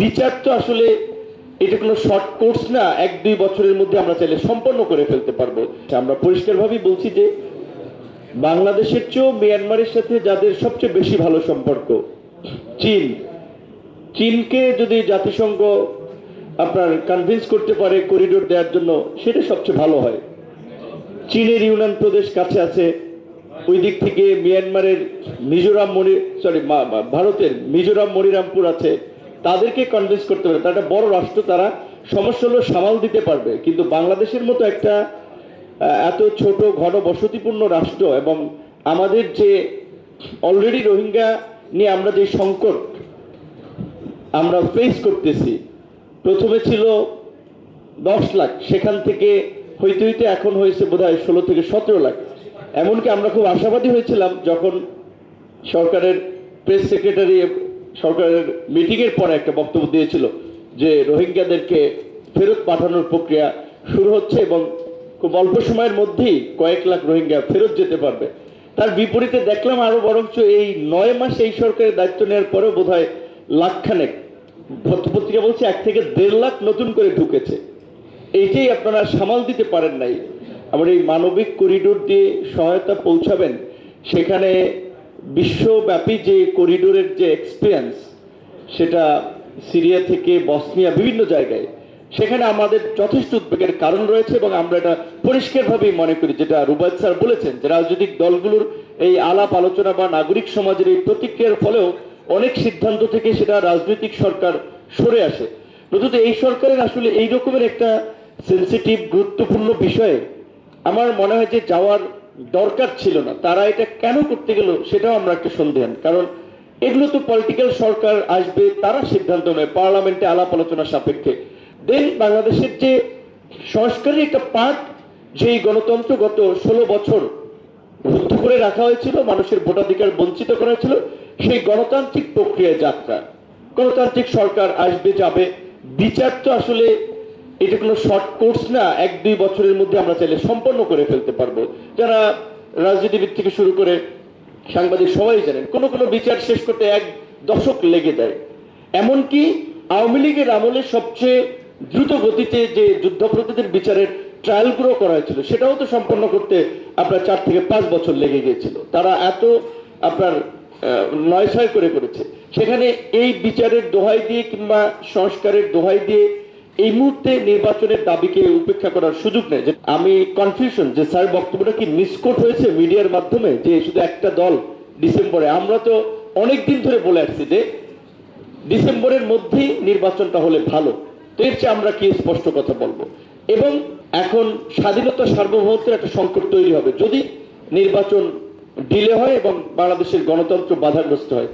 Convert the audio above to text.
বিচার তো আসলে এটা কোনো শর্ট কোর্স না, এক দুই বছরের মধ্যে আমরা চাইলে সম্পন্ন করে ফেলতে পারব। আমরা পরিষ্কারভাবেই বলছি যে বাংলাদেশের চেয়েও মিয়ানমারের সাথে যাদের সবচেয়ে বেশি ভালো সম্পর্ক, চীন। চীনকে যদি জাতিসংঘ আপনার কনভিন্স করতে পারে করিডোর দেওয়ার জন্য, সেটা সবচেয়ে ভালো হয়। চীনের ইউনান প্রদেশ কাছে আছে ওই দিক থেকে মিয়ানমারের মিজোরাম মণি সরি ভারতের মিজোরাম মনিরামপুর আছে। তাদেরকে কনভিন্স করতে পারে তারা বড় রাষ্ট্র, তারা সমস্যা হলো সামাল দিতে পারবে। কিন্তু বাংলাদেশের মতো একটা এত ছোট, ঘন বসতিপূর্ণ রাষ্ট্র এবং আমাদের যে অলরেডি রোহিঙ্গা নিয়ে আমরা যে সংকট আমরা ফেস করতেছি, প্রথমে ছিল দশ লাখ। সেখান থেকে হইতে হইতে এখন হয়েছে বোধ হয় ষোলো থেকে সতেরো লাখ। এমনকি আমরা খুব আশাবাদী হয়েছিলাম যখন সরকারের প্রেস সেক্রেটারি সরকারের মিটিংয়ের পরে একটা বক্তব্য দিয়েছিল যে রোহিঙ্গাদেরকে ফেরত পাঠানোর প্রক্রিয়া শুরু হচ্ছে এবং খুব অল্প সময়ের মধ্যেই কয়েক লাখ রোহিঙ্গা ফেরত যেতে পারবে। তার বিপরীতে দেখলাম আরও বরঞ্চ এই নয় মাস এই সরকারের দায়িত্ব নেওয়ার পরেও বোধ হয় লাখখানেক পত্রিকা বলছে এক থেকে দেড় লাখ নতুন করে ঢুকেছে। এইটাই আপনারা সামাল দিতে পারেন নাই। আবার এই মানবিক করিডোর দিয়ে সহায়তা পৌঁছাবেন, সেখানে বিশ্বব্যাপী যে করিডোরের যে এক্সপিরিয়েন্স সেটা সিরিয়া থেকে বসনিয়া বিভিন্ন জায়গায়। সেখানে আমাদের যথেষ্ট উদ্বেগের কারণ রয়েছে এবং আমরা এটা পরিষ্কারভাবেই মনে করি, যেটা রুবায়ত স্যার বলেছেন যে রাজনৈতিক দলগুলোর এই আলাপ আলোচনা বা নাগরিক সমাজের এই প্রতিক্রিয়ার ফলেও অনেক সিদ্ধান্ত থেকে সেটা রাজনৈতিক সরকার সরে আসে। নতুন এই সরকারের আসলে এই রকমের একটা সেন্সিটিভ গুরুত্বপূর্ণ বিষয়ে আমার মনে হয় যে যাওয়ার দরকার ছিল না। তারা এটা কেন করতে গেল সেটাও আমরা একটা সন্দেহান। কারণ এগুলো তো পলিটিক্যাল সরকার আসবে, তারা সিদ্ধান্ত নেয়, পার্লামেন্টে আলাপ আলোচনা সাপেক্ষে। দেন বাংলাদেশের যে সংস্কারের একটা পার্ট যেই গণতন্ত্র গত ষোলো বছর রুদ্ধ করে রাখা হয়েছিল, মানুষের ভোটাধিকার বঞ্চিত করা হয়েছিল, সেই গণতান্ত্রিক প্রক্রিয়ায় যাত্রা। গণতান্ত্রিক সরকার আসবে, যাবে। বিচার তো আসলে এটা কোনো শর্ট কোর্স না, এক দুই বছরের মধ্যে আমরা চাইলে সম্পন্ন করে ফেলতে পারব। যারা রাজনীতিবিদ থেকে শুরু করে সাংবাদিক সবাই জানেন, কোনো কোনো বিচার শেষ করতে এক দশক লেগে দেয় এমনকি আওয়ামী লীগের আমলে সবচেয়ে দ্রুত গতিতে যে যুদ্ধাপরাধীদের বিচারের ট্রায়ালগুলো করা হয়েছিল, সেটাও তো সম্পন্ন করতে আপনার চার থেকে পাঁচ বছর লেগে গিয়েছিল। তারা এত আপনার নয় ছয় করে করেছে। সেখানে এই বিচারের দোহাই দিয়ে কিংবা সংস্কারের দোহাই দিয়ে এই মুহূর্তে নির্বাচনের দাবিকে উপেক্ষা করার সুযোগ নেই। আমি কনফিউশন যে স্যার বক্তব্যটা কি মিসকোট হয়েছে মিডিয়ার মাধ্যমে? যে শুধু একটা দল ডিসেম্বরে। আমরা তো অনেক দিন ধরে বলে আসছি যে ডিসেম্বরের মধ্যেই নির্বাচনটা হলে ভালো। তো এর চেয়ে আমরা কি স্পষ্ট কথা বলব? এবং এখন স্বাধীনতা সার্বভৌমত্বের একটা সংকট তৈরি হবে। যদি নির্বাচন ডিলে হয় এবং বাংলাদেশের গণতন্ত্র বাধাগ্রস্ত হয়।